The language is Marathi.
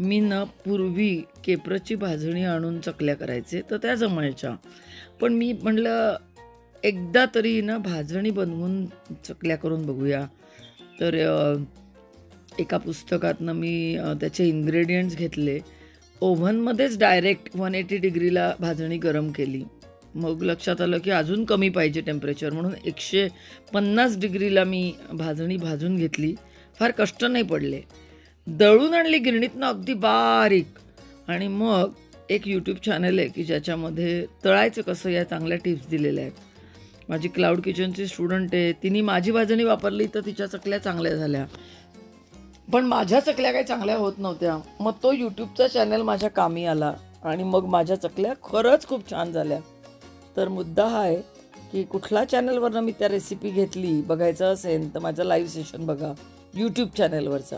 मी ना पूर्वी केप्रची भाजणी आणून चकल्या करायचे तर त्या जमायच्या. पण मी म्हणलं एकदा तरी ना भाजणी बनवून चकल्या करून बघूया. तर एका पुस्तकातनं मी त्याचे इन्ग्रेडियंट्स घेतले. ओव्हनमध्येच डायरेक्ट वन एटी डिग्रीला भाजणी गरम केली. मग लक्षात आलं की अजून कमी पाहिजे टेम्परेचर म्हणून एकशे पन्नास डिग्रीला मी भाजणी भाजून घेतली. फार कष्ट नाही पडले. दळून आणली गिरणीतनं अगदी बारीक. आणि मग एक यूट्यूब चॅनल आहे की ज्याच्यामध्ये तळायचं कसं या चांगल्या टिप्स दिलेल्या आहेत. माझी क्लाउड किचनची स्टुडंट आहे. तिने माझी भाजणी वापरली तर तिच्या चकल्या चांगल्या झाल्या. पण माझ्या चकल्या काही चांगल्या होत नव्हत्या. मग तो यूट्यूबचा चॅनल माझ्या कामी आला. आणि मग माझ्या चकल्या खरंच खूप छान झाल्या. तर मुद्दा हा आहे की कुठल्या चॅनलवरनं मी त्या रेसिपी घेतली बघायचं असेल तर माझं लाईव्ह सेशन बघा. यूट्यूब चॅनलवरचा